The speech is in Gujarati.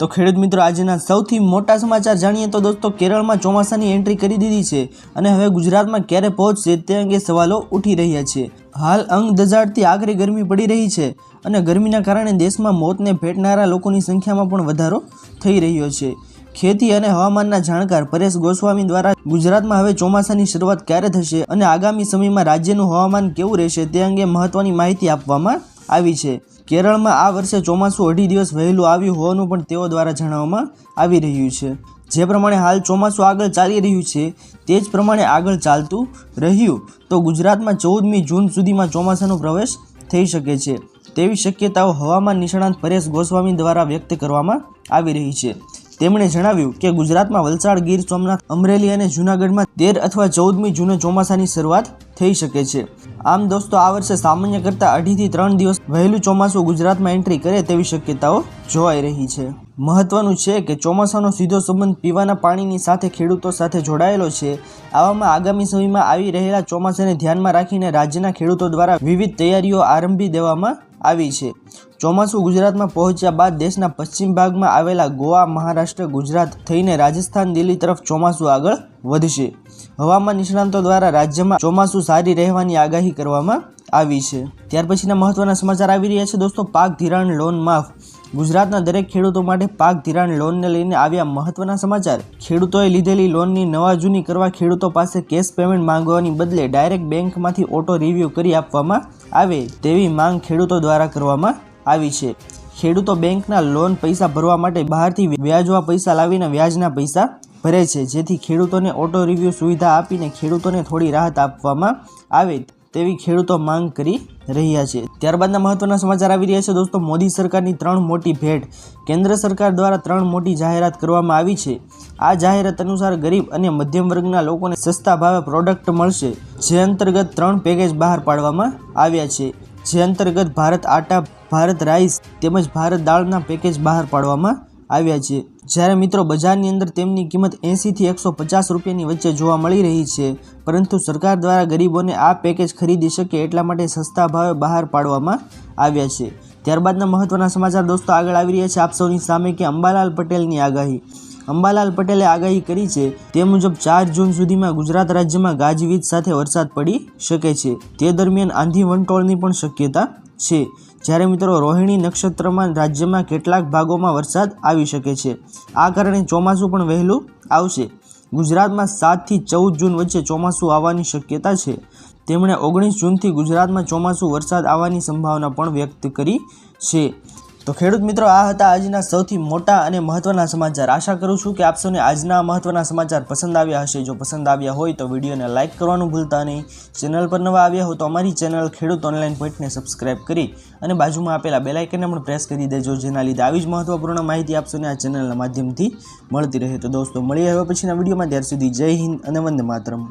તો ખેડૂત મિત્રો, આજના સૌથી મોટા સમાચાર જાણીએ તો દોસ્તો, કેરળમાં ચોમાસાની એન્ટ્રી કરી દીધી છે અને હવે ગુજરાતમાં ક્યારે પહોંચશે તે અંગે સવાલો ઉઠી રહ્યા છે. હાલ અંગ દજાડતી આકરી ગરમી પડી રહી છે અને ગરમીના કારણે દેશમાં મોતને ભેટનારા લોકોની સંખ્યામાં પણ વધારો થઈ રહ્યો છે. ખેતી અને હવામાનના જાણકાર પરેશ ગોસ્વામી દ્વારા ગુજરાતમાં હવે ચોમાસાની શરૂઆત ક્યારે થશે અને આગામી સમયમાં રાજ્યનું હવામાન કેવું રહેશે તે અંગે મહત્વની માહિતી આપવામાં આવી છે. કેરળમાં આ વર્ષે ચોમાસું અઢી દિવસ વહેલું આવ્યું હોવાનું પણ તેઓ દ્વારા જણાવવામાં આવી રહ્યું છે. જે પ્રમાણે હાલ ચોમાસું આગળ ચાલી રહ્યું છે, તે જ પ્રમાણે આગળ ચાલતું રહ્યું. તો ગુજરાતમાં ચૌદમી જૂન સુધીમાં ચોમાસાનો પ્રવેશ થઈ શકે છે. તેવી શક્યતાઓ હવામાન નિષ્ણાંત પરેશ ગોસ્વામી દ્વારા વ્યક્ત કરવામાં આવી રહી છે. તેમણે જણાવ્યું કે ગુજરાતમાં વલસાડ, ગીર, સોમનાથ, અમરેલી અને જૂનાગઢમાં તેર અથવા ચૌદમી જૂને ચોમાસાની શરૂઆત થઈ શકે છે. આમ દોસ્તો, આ વર્ષે સામાન્ય કરતાં અઢીથી ત્રણ દિવસ વહેલું ચોમાસું ગુજરાતમાં એન્ટ્રી કરે તેવી શક્યતાઓ જોવાઈ રહી છે. મહત્વનું છે કે ચોમાસાનો સીધો સંબંધ પીવાના પાણીની સાથે ખેડૂતો સાથે જોડાયેલો છે. આવામાં આગામી સમયમાં આવી રહેલા ચોમાસાને ધ્યાનમાં રાખીને રાજ્યના ખેડૂતો દ્વારા વિવિધ તૈયારીઓ આરંભી દેવામાં આવી છે. ચોમાસું ગુજરાતમાં પહોંચ્યા બાદ દેશના પશ્ચિમ ભાગમાં આવેલા ગોવા, મહારાષ્ટ્ર, ગુજરાત થઈને રાજસ્થાન, દિલ્હી તરફ ચોમાસું આગળ વધશે. હવામાન નિષ્ણાંતો દ્વારા રાજ્યમાં ચોમાસું સારી રહેવાની આગાહી કરવામાં આવી છે. ત્યાર પછીના મહત્વના સમાચાર આવી રહ્યા છે. દોસ્તો, પાક ધિરાણ લોન માફ. ગુજરાતના દરેક ખેડૂતો માટે પાક ધિરાણ લોનને લઈને આવ્યા મહત્વના સમાચાર. ખેડૂતોએ લીધેલી લોનની નવા જૂની કરવા ખેડૂતો પાસે કેશ પેમેન્ટ માંગવાની બદલે ડાયરેક્ટ બેંકમાંથી ઓટો રિવ્યૂ કરી આપવામાં આવે તેવી માંગ ખેડૂતો દ્વારા કરવામાં આવી છે. ખેડૂતો બેંકના લોન પૈસા ભરવા માટે બહારથી વ્યાજવા પૈસા લાવીને વ્યાજના પૈસા ભરે છે, જેથી ખેડૂતોને ઓટો રિવ્યૂ સુવિધા આપીને ખેડૂતોને થોડી રાહત આપવામાં આવે. તેવી ખેડૂતો માંગ કરી રહ્યા છે. ત્યારબાદના મહત્વના સમાચાર આવી રહ્યા છે. દોસ્તો, મોદી સરકારની ત્રણ મોટી ભેટ કેન્દ્ર સરકાર દ્વારા ત્રણ મોટી જાહેરાત કરવામાં આવી છે. આ જાહેરાત અનુસાર ગરીબ અને મધ્યમ વર્ગના લોકોને સસ્તા ભાવે પ્રોડક્ટ મળશે, જે અંતર્ગત ત્રણ પેકેજ બહાર પાડવામાં આવ્યા છે. જે અંતર્ગત ભારત આટા, ભારત રાઈસ તેમજ ભારત દાળના પેકેજ બહાર પાડવામાં આવ્યા છે. જ્યારે મિત્રો બજારની અંદર તેમની કિંમત એંસીથી એકસો પચાસ રૂપિયાની વચ્ચે જોવા મળી રહી છે. પરંતુ સરકાર દ્વારા ગરીબોને આ પેકેજ ખરીદી શકે એટલા માટે સસ્તા ભાવે બહાર પાડવામાં આવ્યા છે. ત્યારબાદના મહત્વના સમાચાર દોસ્તો આગળ આવી રહ્યા છે. આપ સૌની સામે કે અંબાલાલ પટેલની આગાહી. અંબાલાલ પટેલે આગાહી કરી છે તે મુજબ ચાર જૂન સુધીમાં ગુજરાત રાજ્યમાં ગાજવીજ સાથે વરસાદ પડી શકે છે. તે દરમિયાન આંધી વંટોળની પણ શક્યતા છે. જ્યારે મિત્રો રોહિણી નક્ષત્રમાં રાજ્યમાં કેટલાક ભાગોમાં વરસાદ આવી શકે છે. આ કારણે ચોમાસું પણ વહેલું આવશે. ગુજરાતમાં સાતથી ચૌદ જૂન વચ્ચે ચોમાસું આવવાની શક્યતા છે. તેમણે ઓગણીસ જૂનથી ગુજરાતમાં ચોમાસું વરસાદ આવવાની સંભાવના પણ વ્યક્ત કરી છે. તો ખેડૂત મિત્રો, આ હતા આજના સૌથી મોટા અને મહત્વના સમાચાર. આશા કરું છું કે આપ આજના મહત્વના સમાચાર પસંદ આવ્યા હશે. જો પસંદ આવ્યા હોય તો વિડીયોને લાઇક કરવાનું ભૂલતા નહીં. ચેનલ પર નવા આવ્યા હો તો અમારી ચેનલ ખેડૂત ઓનલાઈન પોઈન્ટને સબસ્ક્રાઇબ કરી અને બાજુમાં આપેલા બેલાઇકનને પણ પ્રેસ કરી દેજો, જેના લીધે આવી જ મહત્વપૂર્ણ માહિતી આપ આ ચેનલના માધ્યમથી મળતી રહે. તો દોસ્તો, મળીએ હવે પછીના વિડીયોમાં. ત્યાર સુધી જય હિન્દ અને વંદે માતરમ.